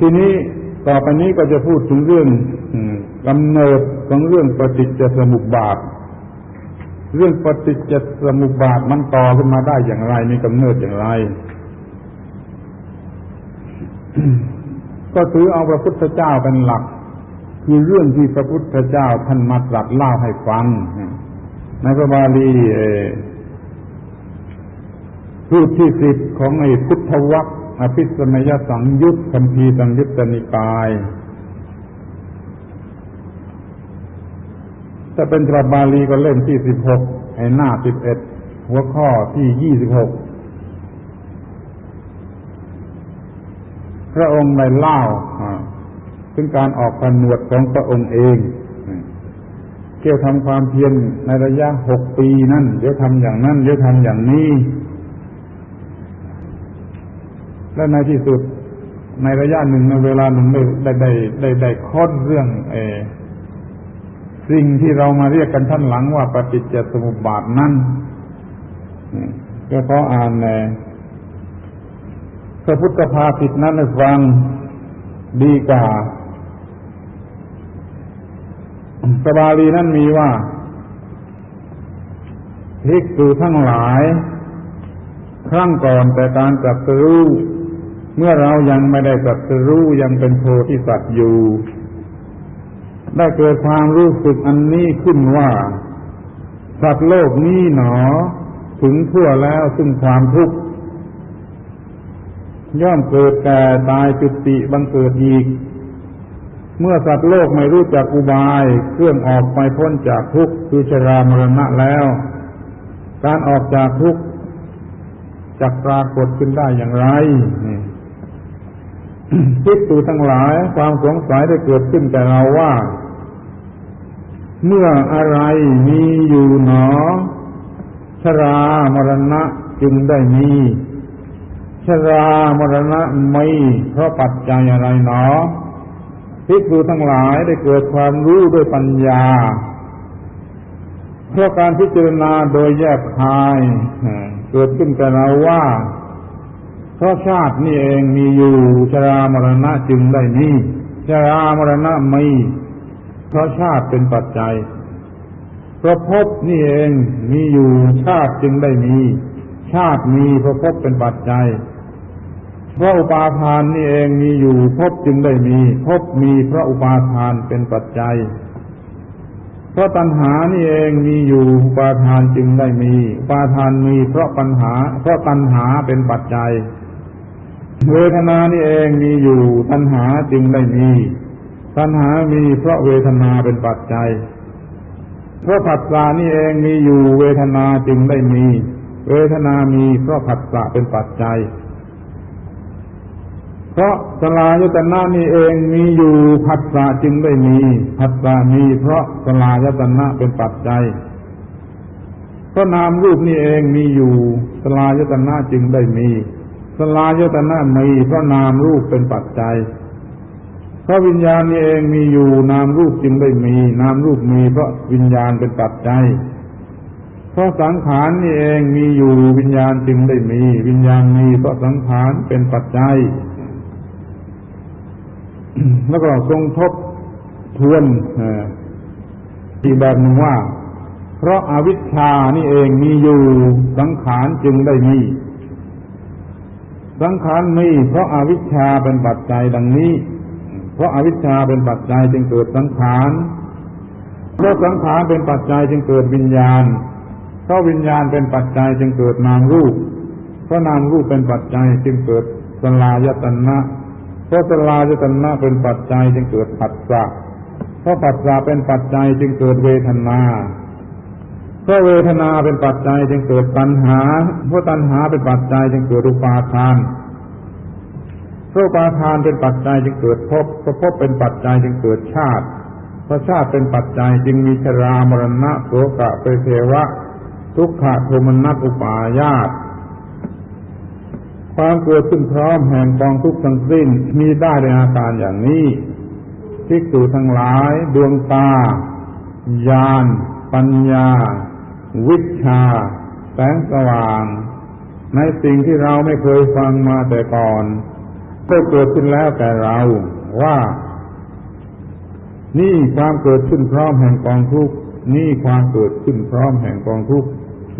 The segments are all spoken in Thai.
ทีนี้ต่อไปนี้ก็จะพูดถึงเรื่องกำเนิดของเรื่องปฏิจจสมุปบาท เรื่องปฏิจจสมุปบาทมันต่อขึ้นมาได้อย่างไรมีกำเนิดอย่างไร ก็ถือเอาพระพุทธเจ้าเป็นหลัก คือเรื่องที่พระพุทธเจ้าท่านมาตรัสเล่าให้ฟังในพระบาลีพูดที่สิบของไอ้พุทธวัค อภิสมัยสังยุตคำพีสังยุตตนิกายถ้าเป็นตรบาลีก็เล่มที่สิบหกไอ้หน้าสิบเอ็ดหัวข้อที่ยี่สิบหกพระองค์ได้เล่าถึงการออกผนวดของพระองค์เองเกี่ยวทำความเพียรในระยะหกปีนั่นเดี๋ยวทำอย่างนั้นเดี๋ยวทำอย่างนี้ และในที่สุดในระยะหนึ่งในเวลาหนึ่งได้ได้ได้ได้ไดค้นเรื่องเอสิ่งที่เรามาเรียกกันท่านหลังว่าปฏิจจสมุปบาทนั้นก็เพราะอ่านในพระพุทธภาษิตนั้นฟังดีกว่าสบาลีนั้นมีว่าภิกษุทั้งหลาย ครั้งก่อนแต่การจับรู้ เมื่อเรายังไม่ได้สัตรู้ยังเป็นโพธิสัตว์อยู่ ได้เกิดความรู้สึกอันนี้ขึ้นว่า สัตว์โลกนี้หนอ ถึงทั่วแล้วซึ่งความทุกข์ย่อมเกิดแก่ตายจุติบังเกิดอีก เมื่อสัตว์โลกไม่รู้จักอุบาย เครื่องออกไปพ้นจากทุกข์คือชรามรณะแล้ว การออกจากทุกข์จะปรากฏขึ้นได้อย่างไรนี่ คิดดูทั้งหลายความสงสัยได้เกิดขึ้นแต่เราว่า เมื่ออะไรมีอยู่หนอ ชรามรณะจึงได้มี ชรามรณะไม่เพราะปัจจัยอะไรหนอพิกูทั้งหลายได้เกิดความรู้ด้วยปัญญา เพราะการพิจารณาโดยแยกคาย เกิดขึ้นแต่เราว่า เพราะชาตินี่เองมีอยู่ชรามรณะจึงได้มีชรามรณะมีเพราะชาติเป็นปัจจัยเพราะภพนี่เองมีอยู่ชาติจึงได้มี ชาติมีเพราะภพเป็นปัจจัยเพราะอุปาทานนี่เองมีอยู่ภพจึงได้มีภพมีเพราะอุปาทานเป็นปัจจัยเพราะตัณหานี่เองมีอยู่อุปาทานจึงได้มีอุปาทานมีเพราะปัญหา เพราะตัณหาเป็นปัจจัย เวทนานี่เองมีอยู่ตัณหาจึงได้มี ตัณหามีเพราะเวทนาเป็นปัจจัยเพราะผัสสะนี่เองมีอยู่เวทนาจึงได้มี เวทนามีเพราะผัสสะเป็นปัจจัย เพราะสลายตนะนี่เองมีอยู่ผัสสะจึงได้มีผัสสะมีเพราะสลายตนะเป็นปัจจัยเพราะนามรูปนี่เองมีอยู่สลายตนะจึงได้มี สลายตนะมีเพราะนามรูปเป็นปัจจัยเพราะวิญญาณนี่เองมีอยู่นามรูปจึงได้มี นามรูปมีเพราะวิญญาณเป็นปัจจัยเพราะสังขารนี่เองมีอยู่วิญญาณจึงได้มี วิญญาณมีเพราะสังขารเป็นปัจจัยแล้วก็ทรงทบทวนอีกแบบหนึ่งว่า เพราะอาวิชชานี่เองมีอยู่สังขารจึงได้มี สังขารมีเพราะอาวิชชาเป็นปัจจัยดังนี้ เพราะอาวิชชาเป็นปัจจัยจึงเกิดสังขารเพราะสังขารเป็นปัจจัยจึงเกิดวิญญาณ เพราะวิญญาณเป็นปัจจัยจึงเกิดนามรูป เพราะนามรูปเป็นปัจจัยจึงเกิดสลายตนะเพราะสลายตนะเป็นปัจจัยจึงเกิดผัสสะเพราะผัสสะเป็นปัจจัยจึงเกิดเวทนา เพราะเวทนาเป็นปัจจัยจึงเกิดตัณหา เพราะตัณหาเป็นปัจจัยจึงเกิดอุปาทานเพราะอุปาทานเป็นปัจจัยจึงเกิดภพเพราะภพเป็นปัจจัยจึงเกิดชาติ เพราะชาติเป็นปัจจัยจึงมีชรามรณะโสกะเปเทวะ ทุกขะโทมนัสอุปายาตความเกิดขึ้นพร้อมแห่งกองทุกข์ทั้งสิ้นมีได้ในอาการอย่างนี้ทิกษุทั้งหลายดวงตา ญาณ ปัญญา วิชา แสงสว่าง ในสิ่งที่เราไม่เคยฟังมาแต่ก่อนก็เกิดขึ้นแล้วแต่เราว่า นี่ความเกิดขึ้นพร้อมแห่งกองทุกข์นี่ความเกิดขึ้นพร้อมแห่งกองทุกข์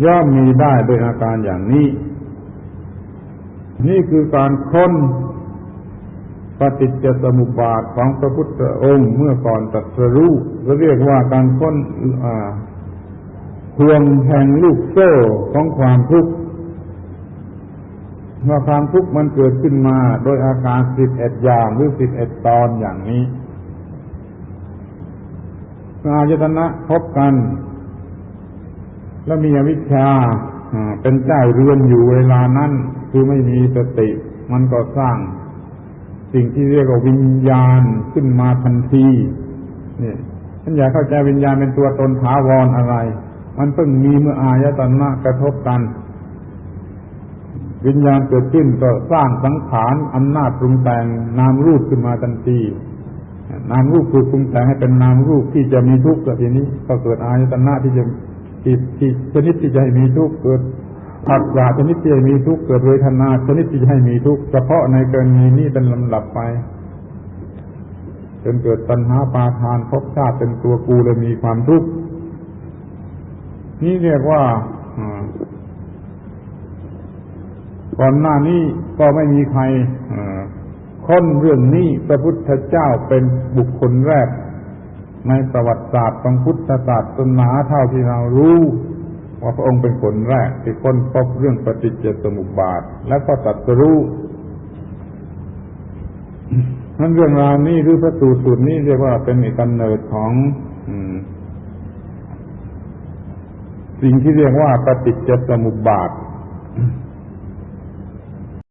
ย่อมมีได้โดยอาการอย่างนี้ นี่คือการค้นปฏิจจสมุปบาทของพระพุทธองค์เมื่อก่อนตรัสรู้ก็เรียกว่าการค้น ห่วงแห่งลูกโซ่ของความทุกข์เมื่อความทุกข์มันเกิดขึ้นมาโดยอาการสิบเอ็ดอย่างหรือสิบเอ็ดตอนอย่างนี้อายตนะพบกัน แล้วมีอวิชชาเป็นเจ้าเรือนอยู่เวลานั้น คือไม่มีสติ มันก็สร้าง สิ่งที่เรียกว่าวิญญาณขึ้นมาทันทีนี่ท่านอยากเข้าใจวิญญาณเป็นตัวตนถาวรอะไร มันเพิ่งมีเมื่ออายตนะกระทบกัน วิญญาณเกิดขึ้นก็สร้างสังขารอำนาจปรุงแต่งนามรูปขึ้นมาทันทีนามรูปคือปรุงแต่งให้เป็นนามรูปที่จะมีทุกข์ทีนี้ ก็เกิดอายตนะที่จะที่ที่ชนิดที่จะให้มีทุกข์เกิดผัสสะชนิดที่จะมีทุกข์เกิดเวทนาชนิดที่จะให้มีทุกข์เฉพาะในกรณีนี้เป็นลำดับไปจนเกิดตัณหาปาทานภพชาติเป็นตัวกูเลยมีความทุกข์ นี่เรียกว่าก่อนหน้านี้ก็ไม่มีใครค้นเรื่องนี้พระพุทธเจ้าเป็นบุคคลแรก ในประวัติศาสตร์ของพุทธศาสนาเท่าที่เรารู้ว่าพระองค์เป็นคนแรกที่ค้นพบเรื่องปฏิจจสมุปบาท และก็ตรัสรู้นั้นเรื่องราวนี้หรือพระสูตรสูตรนี้เรียกว่าเป็นกำเนิดของ สิ่งที่เรียกว่าปฏิจจสมุปบาท